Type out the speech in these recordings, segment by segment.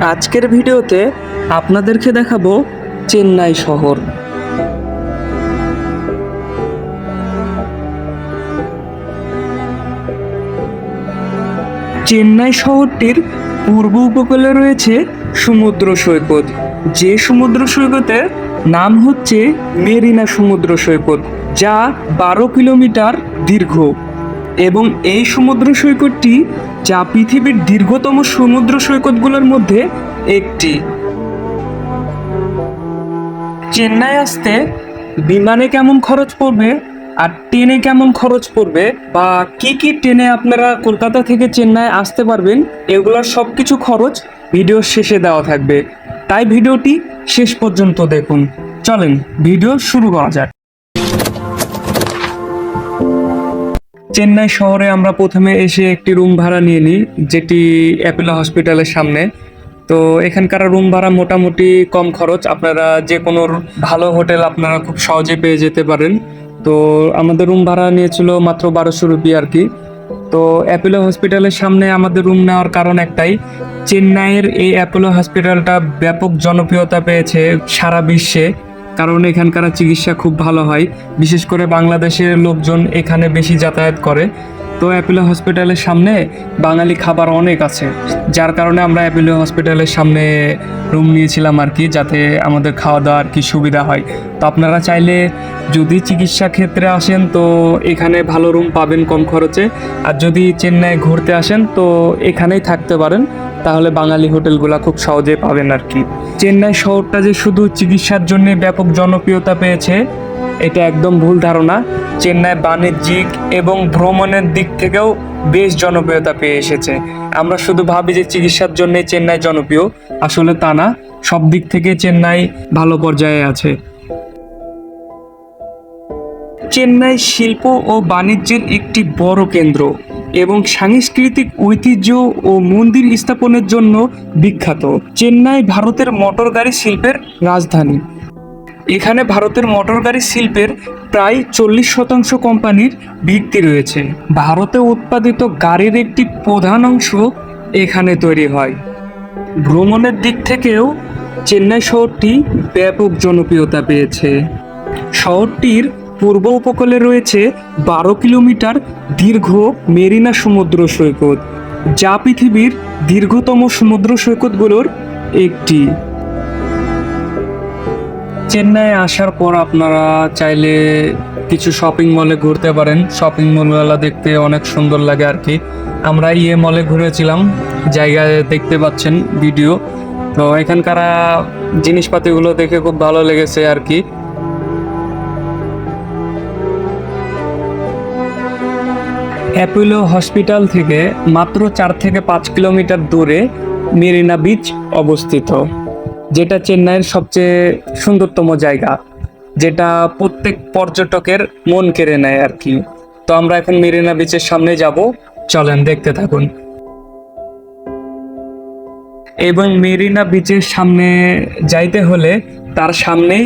আজকের ভিডিওতে আপনাদেরকে দেখাবো চেন্নাই শহর। চেন্নাই শহরটির পূর্ব উপকূলে রয়েছে সমুদ্র সৈকত। যে সমুদ্র সৈকতের নাম হচ্ছে মেরিনা সমুদ্র সৈকত, যা বারো কিলোমিটার দীর্ঘ। এবং এই সমুদ্র সৈকতটি, যা পৃথিবীর দীর্ঘতম সমুদ্র সৈকতগুলোর মধ্যে একটি। চেন্নাই আসতে বিমানে কেমন খরচ পড়বে আর ট্রেনে কেমন খরচ পড়বে বা কি কি ট্রেনে আপনারা কলকাতা থেকে চেন্নাই আসতে পারবেন, এগুলোর সব কিছু খরচ ভিডিওর শেষে দেওয়া থাকবে। তাই ভিডিওটি শেষ পর্যন্ত দেখুন। চলেন, ভিডিও শুরু করা যাক। চেন্নাই শহরে আমরা প্রথমে এসে একটি রুম ভাড়া নিয়ে নিই, যেটি অ্যাপেলো হসপিটালের সামনে। তো এখানকার রুম ভাড়া মোটামুটি কম খরচ। আপনারা যে কোনো ভালো হোটেল আপনারা খুব সহজে পেয়ে যেতে পারেন। তো আমাদের রুম ভাড়া নিয়েছিল মাত্র বারোশো রুপি আর কি। তো অ্যাপেলো হসপিটালের সামনে আমাদের রুম নেওয়ার কারণ একটাই, চেন্নাইয়ের এই অ্যাপোলো হসপিটালটা ব্যাপক জনপ্রিয়তা পেয়েছে সারা বিশ্বে। কারণ এখানকার চিকিৎসা খুব ভালো হয়। বিশেষ করে বাংলাদেশের লোকজন এখানে বেশি যাতায়াত করে। তো অ্যাপেলো হসপিটালের সামনে বাঙালি খাবার অনেক আছে। যার কারণে আমরা অ্যাপেলো হসপিটালের সামনে রুম নিয়েছিলাম আর কি, যাতে আমাদের খাওয়া দাওয়ার কি সুবিধা হয়। তো আপনারা চাইলে যদি চিকিৎসা ক্ষেত্রে আসেন, তো এখানে ভালো রুম পাবেন কম খরচে। আর যদি চেন্নাই ঘুরতে আসেন, তো এখানেই থাকতে পারেন। তাহলে বাঙালি হোটেলগুলো খুব সহজে পাবেন আর কি। চেন্নাই শহরটা যে শুধু চিকিৎসার জন্য ব্যাপক জনপ্রিয়তা পেয়েছে, এটা একদম ভুল ধারণা। চেন্নাই বাণিজ্যিক এবং ভ্রমণের দিক থেকেও বেশ জনপ্রিয়তা পেয়ে এসেছে। আমরা শুধু ভাবি যে চিকিৎসার জন্য চেন্নাই জনপ্রিয়, আসলে তা না। সব দিক থেকে চেন্নাই ভালো পর্যায়ে আছে। চেন্নাই শিল্প ও বাণিজ্যের একটি বড় কেন্দ্র। এবং সাংস্কৃতিক ঐতিহ্য ও মন্দির স্থাপনের জন্য বিখ্যাত চেন্নাই ভারতের মোটর গাড়ি শিল্পের রাজধানী। এখানে ভারতের মোটর গাড়ি শিল্পের প্রায় চল্লিশ শতাংশ কোম্পানির ভিত্তি রয়েছে। ভারতে উৎপাদিত গাড়ির একটি প্রধান অংশ এখানে তৈরি হয়। ভ্রমণের দিক থেকেও চেন্নাই শহরটি ব্যাপক জনপ্রিয়তা পেয়েছে। শহরটির পূর্ব উপকূলে রয়েছে বারো কিলোমিটার দীর্ঘ মেরিনা সমুদ্র সৈকত, যা পৃথিবীর দীর্ঘতম সমুদ্র সৈকতগুলোর একটি। চেন্নাই আসার পর আপনারা চাইলে কিছু শপিং মলে ঘুরতে পারেন। শপিং মলগুলো দেখতে অনেক সুন্দর লাগে আর কি। আমরা ইয়ে মলে ঘুরেছিলাম, জায়গায় দেখতে পাচ্ছেন ভিডিও। তো এখানকার জিনিসপাতিগুলো দেখে খুব ভালো লেগেছে আর কি। অ্যাপোলো হসপিটাল থেকে মাত্র চার থেকে পাঁচ কিলোমিটার দূরে মেরিনা বিচ অবস্থিত, যেটা চেন্নাইয়ের সবচেয়ে সুন্দরতম জায়গা, যেটা প্রত্যেক পর্যটকের মন কেড়ে নেয় আর কি। তো আমরা এখন মেরিনা বিচের সামনে যাব, চলেন দেখতে থাকুন। এবং মেরিনা বিচের সামনে যাইতে হলে তার সামনেই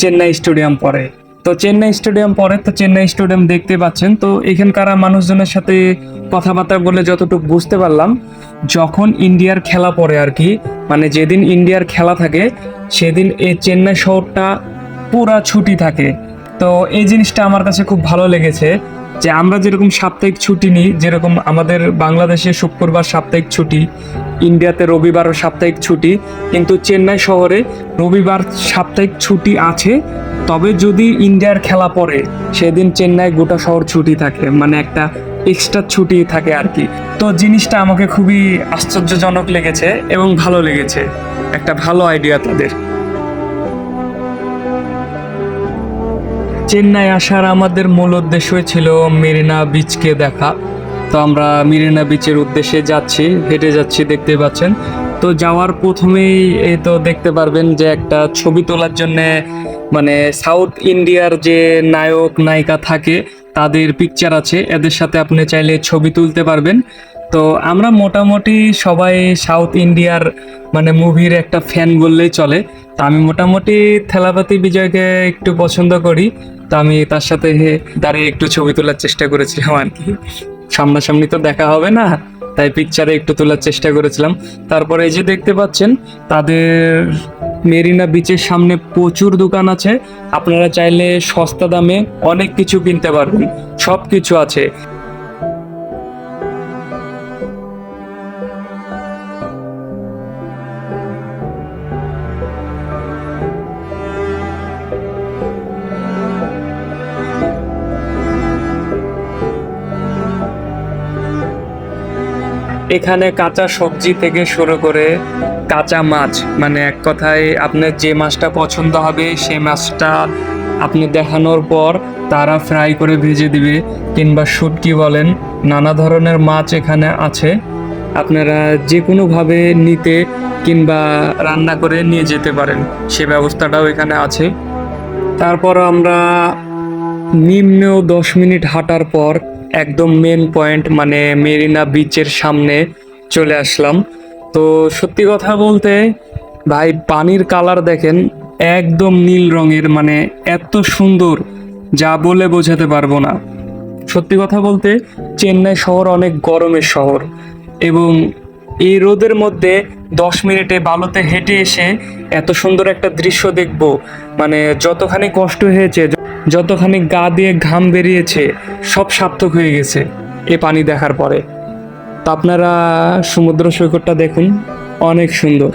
চেন্নাই স্টেডিয়াম পড়ে। তো চেন্নাই স্টেডিয়াম পরে তো চেন্নাই স্টেডিয়াম দেখতে পাচ্ছেন। তো এখানকার মানুষজনের সাথে কথাবার্তা বলে যতটুকু বুঝতে পারলাম, যখন ইন্ডিয়ার খেলা পড়ে আর কি মানে যেদিন ইন্ডিয়ার খেলা থাকে, সেদিন এই চেন্নাই শহরটা পুরা ছুটি থাকে। তো এই জিনিসটা আমার কাছে খুব ভালো লেগেছে। যে আমরা যেরকম সাপ্তাহিক ছুটি নিই, যেরকম আমাদের বাংলাদেশে শুক্রবার সাপ্তাহিক ছুটি, ইন্ডিয়াতে রবিবারও সাপ্তাহিক ছুটি, কিন্তু চেন্নাই শহরে রবিবার সাপ্তাহিক ছুটি আছে, তবে যদি ইন্ডিয়ার খেলা পড়ে, সেদিন চেন্নাই গোটা শহর ছুটি থাকে মানে একটা এক্সট্রা ছুটি থাকে আর কি। তো জিনিসটা আমাকে খুবই আশ্চর্যজনক লেগেছে এবং ভালো লেগেছে, একটা ভালো আইডিয়া তাদের। চেন্নাই আসার আমাদের মূল উদ্দেশ্যই ছিল মেরিনা বিচকে দেখা। তো আমরা মেরিনা বিচের উদ্দেশ্যে যাচ্ছি, হেঁটে যাচ্ছি, দেখতে পাচ্ছেন। তো যাওয়ার প্রথমেই এই তো দেখতে পারবেন যে একটা ছবি তোলার জন্য মানে সাউথ ইন্ডিয়ার যে নায়ক, নায়িকা থাকে, তাদের পিকচার আছে। এদের সাথে আপনি চাইলে ছবি তুলতে পারবেন। তো আমরা মোটামুটি সবাই সাউথ ইন্ডিয়ার মানে মুভির একটা ফ্যান বললেই চলে। তো আমি মোটামুটি থেলাপাতি বিজয়কে একটু পছন্দ করি। তো আমি তার সাথে দাঁড়িয়ে একটু ছবি তোলার চেষ্টা করেছিলাম আর কি। সামনাসামনি তো দেখা হবে না, তাই পিকচারে একটু তোলার চেষ্টা করেছিলাম। তারপরে এই যে দেখতে পাচ্ছেন, তাদের মেরিনা বিচের সামনে প্রচুর দোকান আছে। আপনারা চাইলে সস্তা দামে অনেক কিছু কিনতে পারবেন সব কিছু আছে। এখানে কাঁচা সবজি থেকে শুরু করে কাঁচা মাছ মানে এক কথায় আপনার যে মাছটা পছন্দ হবে সেই মাছটা আপনি দেখানোর পর তারা ফ্রাই করে ভেজে দিবে কিংবা শুটকি বলেন, নানা ধরনের মাছ এখানে আছে। আপনারা যে কোনোভাবে নিতে কিংবা রান্না করে নিয়ে যেতে পারেন, সে ব্যবস্থাটাও এখানে আছে। তারপর আমরা নিম্ন দশ মিনিট হাঁটার পর একদম মেন পয়েন্ট মানে মেরিনা বিচের সামনে চলে আসলাম। তো সত্যি কথা বলতে ভাই, পানির কালার দেখেন, একদম নীল রঙের মানে এত সুন্দর, যা বলে বোঝাতে পারব না। সত্যি কথা বলতে চেন্নাই শহর অনেক গরমের শহর এবং এই রোদের মধ্যে দশ মিনিটে বালুতে হেঁটে এসে এত সুন্দর একটা দৃশ্য দেখব। মানে যতখানি কষ্ট হয়েছে যতখানি গা দিয়ে ঘাম বেরিয়েছে, সব সার্থক হয়ে গেছে এ পানি দেখার পরে। তা আপনারা সমুদ্র সৈকতটা দেখুন, অনেক সুন্দর।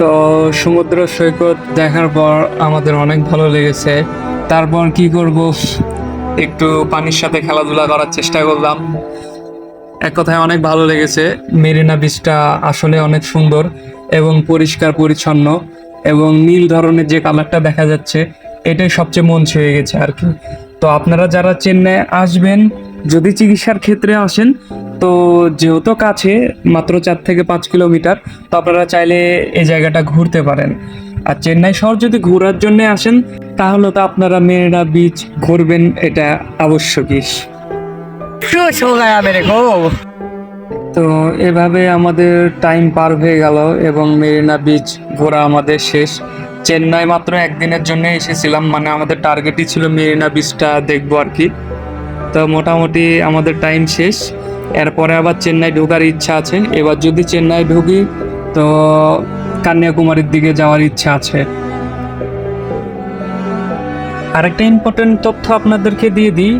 তো সমুদ্র সৈকত দেখার পর আমাদের অনেক ভালো লেগেছে। তারপর কি করব? একটু পানির সাথে খেলাধুলা করার চেষ্টা করলাম। এক কথায় অনেক ভালো লেগেছে। মেরিনা বিচটা আসলে অনেক সুন্দর এবং পরিষ্কার পরিচ্ছন্ন এবং নীল ধরনের যে কালারটা দেখা যাচ্ছে, এটাই সবচেয়ে মন ছুঁয়ে গেছে আর কি। তো আপনারা যারা চেন্নাই আসবেন যদি চিকিৎসার ক্ষেত্রে আসেন, তো যেহেতু কাছে, মাত্র চার থেকে পাঁচ কিলোমিটার, তো আপনারা চাইলে এই জায়গাটা ঘুরতে পারেন। আর চেন্নাই শহর যদি ঘোরার জন্য আসেন, তাহলে তো আপনারা মেরিনা বিচ ঘুরবেন, এটা আবশ্যকই তো এভাবে আমাদের টাইম পার হয়ে গেল এবং মেরিনা বিচ ঘোরা আমাদের শেষ। চেন্নাই মাত্র একদিনের জন্য এসেছিলাম মানে আমাদের টার্গেটই ছিল মেরিনা বিচটা দেখব আর কি। তো মোটামুটি আমাদের টাইম শেষ। এরপরে আবার চেন্নাই ঢোকার ইচ্ছা আছে। এবার যদি চেন্নাই ঢুকি, তো কন্যাকুমারীর দিকে যাওয়ার ইচ্ছা আছে। আরেকটা ইম্পর্টেন্ট তথ্য আপনাদেরকে দিয়ে দিই।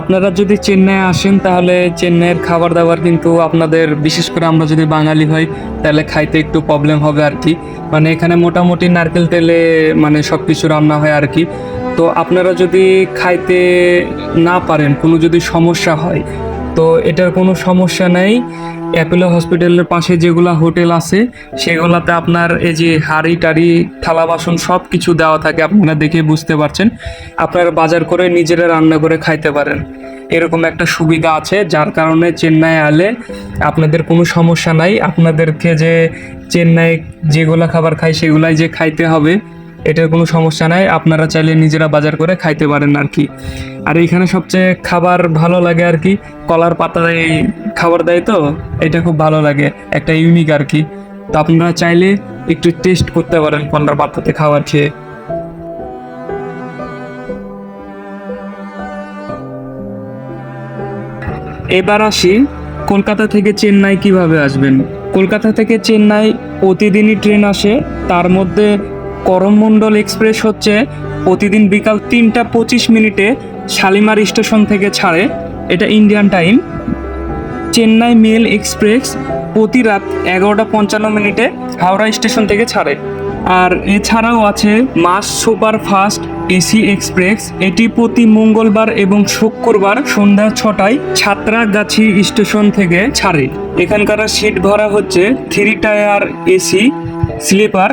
আপনারা যদি চেন্নাই আসেন, তাহলে চেন্নাইয়ের খাবার দাবার কিন্তু আপনাদের, বিশেষ করে আমরা যদি বাঙালি হই, তাহলে খাইতে একটু প্রবলেম হবে আর কি। মানে এখানে মোটামুটি নারকেল তেলে মানে সব কিছু রান্না হয় আর কি। তো আপনারা যদি খাইতে না পারেন, কোনো যদি সমস্যা হয়, তো এটার কোনো সমস্যা নেই। অ্যাপেলো হসপিটালের পাশে যেগুলা হোটেল আছে, সেগুলাতে আপনার এই যে হাঁড়ি টাড়ি, থালা বাসন সব কিছু দেওয়া থাকে, আপনারা দেখে বুঝতে পারছেন। আপনারা বাজার করে নিজেরা রান্না করে খাইতে পারেন। এরকম একটা সুবিধা আছে, যার কারণে চেন্নাই আলে আপনাদের কোনো সমস্যা নাই। আপনাদেরকে যে চেন্নাই যেগুলো খাবার খাই সেগুলাই যে খাইতে হবে এটার কোনো সমস্যা নাই। আপনারা চাইলে নিজেরা বাজার করে খাইতে পারেন আর কি। আর এখানে সবচেয়ে খাবার ভালো লাগে আর কি, কলার পাতায় এই খাবার দেয় তো, এটা খুব ভালো লাগে, একটা ইউনিক আর কি। তো আপনারা চাইলে একটু টেস্ট করতে পারেন কলার পাতাতে খাবার খেয়ে। এবার আসি কলকাতা থেকে চেন্নাই কীভাবে আসবেন? কলকাতা থেকে চেন্নাই প্রতিদিনই ট্রেন আসে, তার মধ্যে করমমণ্ডল এক্সপ্রেস হচ্ছে প্রতিদিন বিকাল তিনটা পঁচিশ মিনিটে শালিমার স্টেশন থেকে ছাড়ে। এটা Indian time. Chennai mail express প্রতি রাত এগারোটা পঞ্চান্ন মিনিটে হাওড়া স্টেশন থেকে ছাড়ে। আর এছাড়াও আছে মাস সুপার ফাস্ট এসি এক্সপ্রেস। এটি প্রতি মঙ্গলবার এবং শুক্রবার সন্ধ্যা ছটায় ছাত্রাগাছি স্টেশন থেকে ছাড়ে। এখানকার সিট ভরা হচ্ছে থ্রি টায়ার এসি, স্লিপার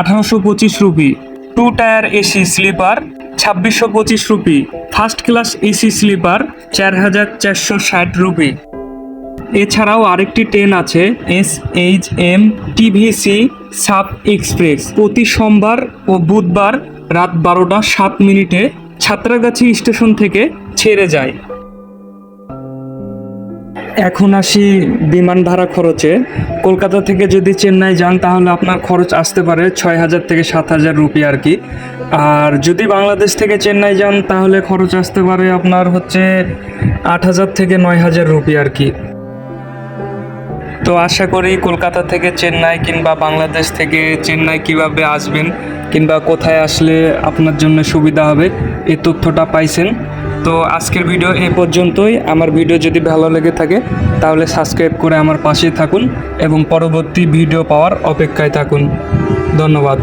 আঠারোশো পঁচিশ rupee. Two tier AC sleeper ছাব্বিশশো পঁচিশ rupee. First class AC sleeper চার হাজার চারশো ষাট রুপি। এছাড়াও আরেকটি ট্রেন আছে এস এইচ এম টিভিসি সাব এক্সপ্রেস প্রতি সোমবার ও বুধবার রাত বারোটা সাত মিনিটে ছাত্রাগাছি স্টেশন থেকে ছেড়ে যায়। এখন আসি বিমান ভাড়া খরচে। কলকাতা থেকে যদি চেন্নাই যান, তাহলে আপনার খরচ আসতে পারে ছয় হাজার থেকে সাত হাজার রুপি আর কি। আর যদি বাংলাদেশ থেকে চেন্নাই যান, তাহলে খরচ আসতে পারে আপনার হচ্ছে আট হাজার থেকে নয় হাজার রুপি আর কি। তো আশা করি কলকাতা থেকে চেন্নাই কিংবা বাংলাদেশ থেকে চেন্নাই কীভাবে আসবেন কিংবা কোথায় আসলে আপনার জন্য সুবিধা হবে, এই তথ্যটা পাইছেন। তো আজকের ভিডিও এই পর্যন্তই। আমার ভিডিও যদি ভালো লেগে থাকে, তাহলে সাবস্ক্রাইব করে আমার পাশে থাকুন এবং পরবর্তী ভিডিও পাওয়ার অপেক্ষায় থাকুন। ধন্যবাদ।